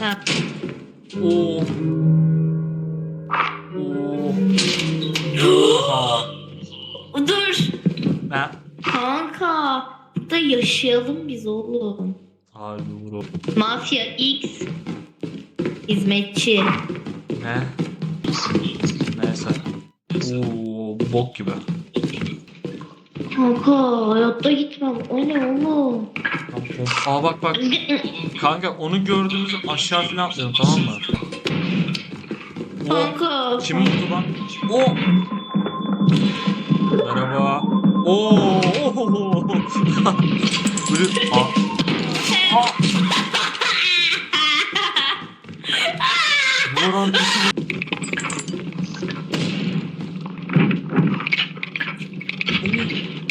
Ha. Oo. Oo. Oha. Dur. Ne? Kanka. Burada yaşayalım biz oğlum. Harbi bro. Mafya X. Hizmetçi. Ne? Neyse. Oo, bu bok gibi. Kanka hayatta gitmem. O ne oğlum? Pom- Aa bak bak. Kanka onu gördüğümüzde aşağı falan atlayalım tamam mı? Kanka. kimin kutu lan? O. Merhaba. Oo. Böyle aa. Aa. Vuran dışı.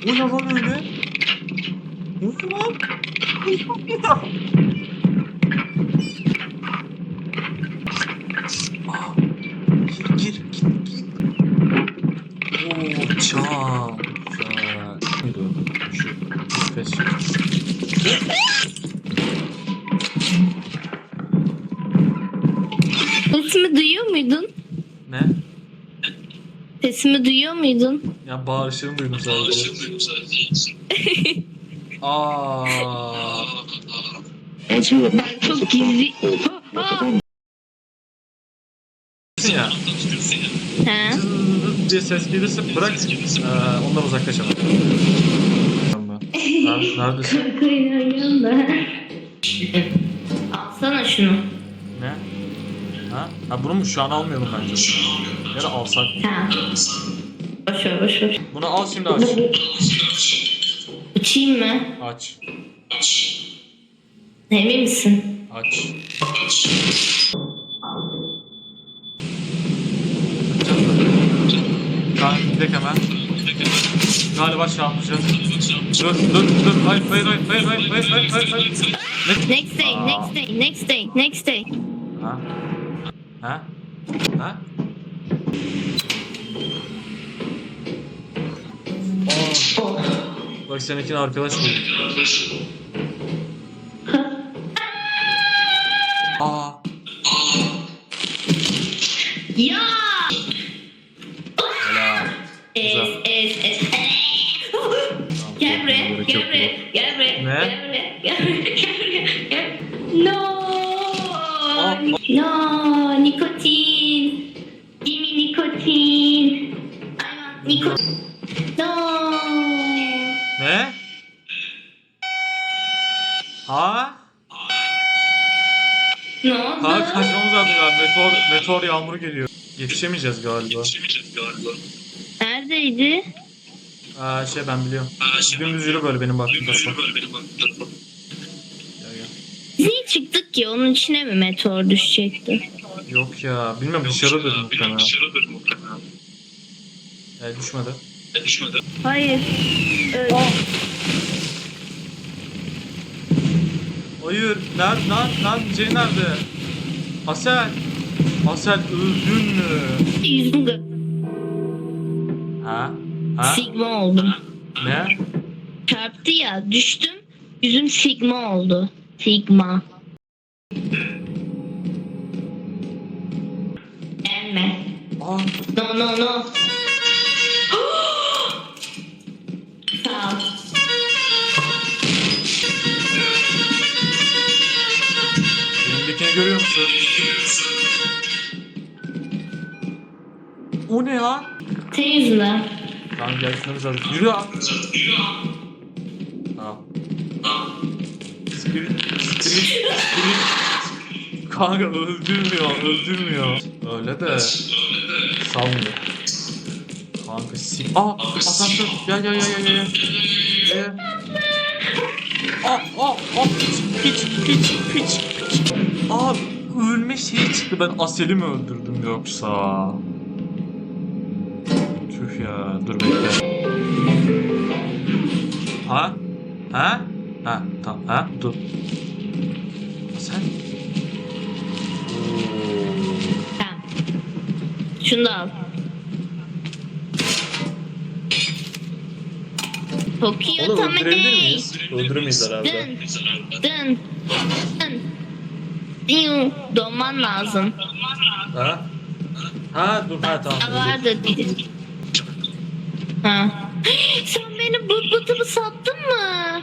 O ne lan öyle? O ne lan? Aa, Gir gir git git. Oo çam. Güzel. Neydi o? Şu nefes. Sesimi duyuyor muydun? Ne? Sesimi duyuyor muydun? Ya bağırışlarını duydum sadece. Aa. Çok gizli... ya. He? Diye ses gelirse bırak. Ee, ondan uzaklaşalım. Nerede, neredesin? Alsana şunu. Ne? Ha? Ha bunu mu şu an almayalım bence. Ya da alsak. Ha. Boş ver boş ver. Bunu al şimdi aç. Açayım mı? Aç. Aç. Emin misin? Aç. Aç. Tamam gidelim hemen. Galiba şey yapacağız. Dur dur dur. Hayır hayır hayır hayır hayır hayır hayır hayır. hayır. Next day, Aa. next day, next day, next day. Ha? Ha? Ha? Oh. oh bak seninkine arkadaş mı? Aa. Ya! Helal. Es, es, es. Gel buraya, gel buraya, gel buraya, gel buraya, gel buraya, gel buraya, gel. No! Aa, No, nikotin. Give me nikotin. I want nikotin. No. Ne? Ha? Ne oldu? Ha kaçmamız lazım galiba. Meteor, meteor yağmuru geliyor. Yetişemeyeceğiz galiba. Neredeydi? Aa, şey ben biliyorum. Dümdüz yürü böyle benim baktığım tarafa. Niye çıktık ki? Onun içine mi meteor düşecekti? Yok ya. Bilmem dışarı dedim muhtemelen. E, düşmedi. Hayır. Öyle. Hayır. Nerede? Lan şey nerede? Asel. Asel öldün mü? Ha? Ha? sigma oldum. Ne? Çarptı ya düştüm. Yüzüm sigma oldu. Sigma. Gelme. Aa, No no no. Sağ ol. elimdekini görüyor musun? O ne ya? Senin yüzünden. Tamam gel gitmemiz lazım. Yürü ya. Tamam. Spirit, spirit, spirit. Kanka öldürmüyor, öldürmüyor. Öyle de. Salmıyor. Kanka sip. Aa, asansör. Gel gel gel gel gel. Gel. Aa, aa, aa, piç, piç, piç, piç. Aa, ölme şeyi çıktı. Ben Asel'i mi öldürdüm yoksa? Ya, dur bekle. Ha? Ha? Ha, tamam, ha, dur. Sen? Şunu da al. Tokyo öldürebilir miyiz? Öldüremeyiz herhalde. Dın. Dın. Dın. Diyu, Donman lazım. Ha? Ha dur ha tamam. Vardı bir. Ha. Sen benim but butumu sattın mı?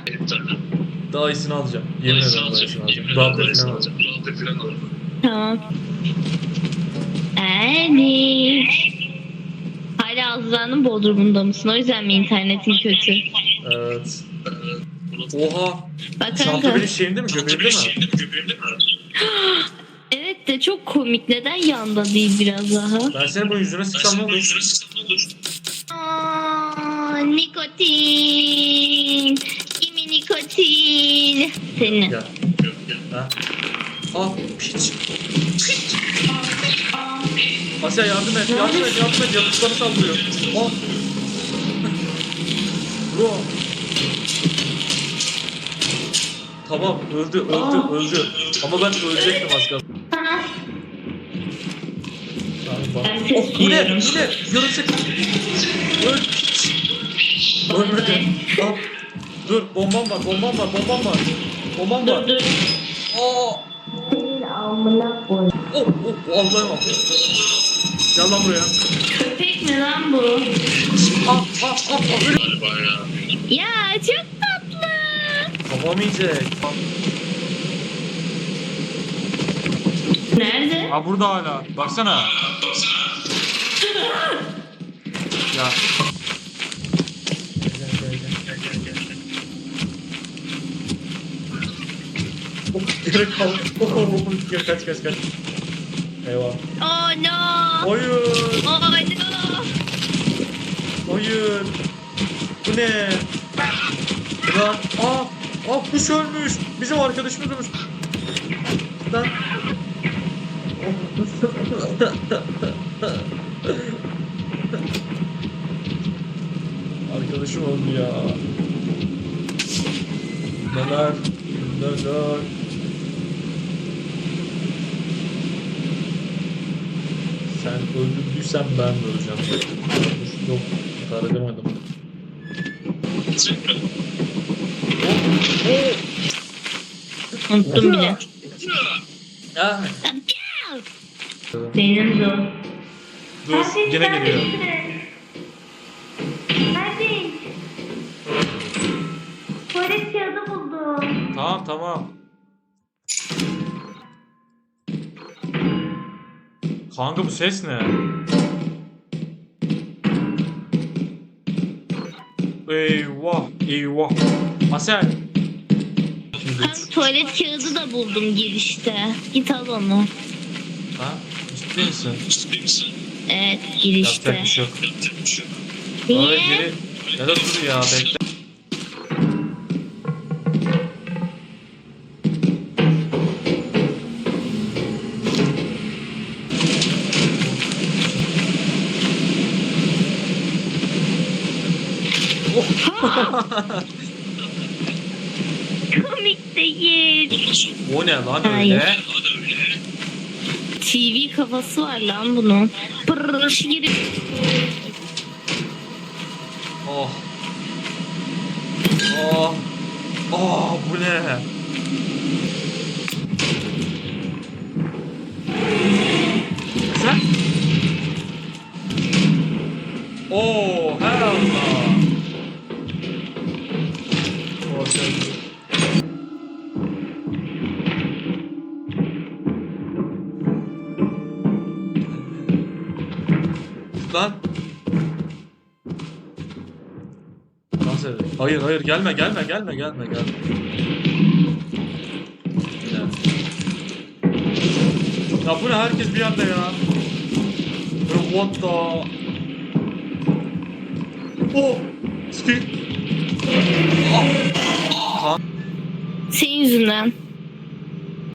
Daha iyisini alacağım. Yemin ederim daha iyisini alacağım. Rahatla falan alacağım. Tamam. Ernik. Hala Azra'nın bodrumunda mısın? O yüzden mi internetin kötü? Evet. Oha. Bak Çanta kanka. benim şeyimde mi? Göbeğimde mi? Evet de çok komik. Neden yanda değil biraz daha? Ben senin bu yüzüne sıksam ne olur? Nikotin. Kimi nikotin. Senin. Gel. Ha? Ah piç. Asya yardım et, yardım et, yardım et. Yaratıkları saldırıyor. Ah. Bro. Tamam öldü, öldü, Aa. öldü. Ama ben ölecektim az kalsın. Tamam. Ben ses Oh, bu ne? Bu ne? Yaratık. Öl. Al. Dur, bombam var, bombam var, bombam var. Bombam var. Dur dur. Aa. Amına koy. Oh, oh, Allah'ım. Gel lan buraya. Köpek mi lan bu? Ah, ah, ah, ah. Öyle. Ya çok tatlı. Kafam yiyecek. Nerede? Ha burada hala. Baksana. ya. Gerek kaldı. Gel, kaç kaç kaç. Eyvah. Oh no. Hayır. Oh no. Hayır. Bu ne? Lan. Aa. Aa kuş ölmüş. Bizim arkadaşımız ölmüş. Lan. Arkadaşım öldü ya. Neler? Neler? Sen öldürdüysen ben öleceğim. Yok, intihar edemedim. Unuttum bile. Ah. Benim de o. Dur, gene geliyor. Hadi. Tuvalet kağıdı buldum. Tamam tamam. Kanka bu ses ne? Eyvah, eyvah. Asel. Tuvalet kağıdı da buldum girişte. Git al onu. ha? Ciddi misin? Evet girişte. Yapacak bir şey yok. Niye? Öyle geri... Ya da dur ya bekle. Komik değil. O ne lan Hayır. öyle? TV kafası var lan bunun. Girip. Oh. Oh. Oh bu ne? Sen? Oh hell no. Lan. Dans edelim. Hayır hayır gelme gelme gelme gelme gelme. Gel. Ya bu ne herkes bir anda ya. What the... Oh! Steve! Ah! Senin yüzünden.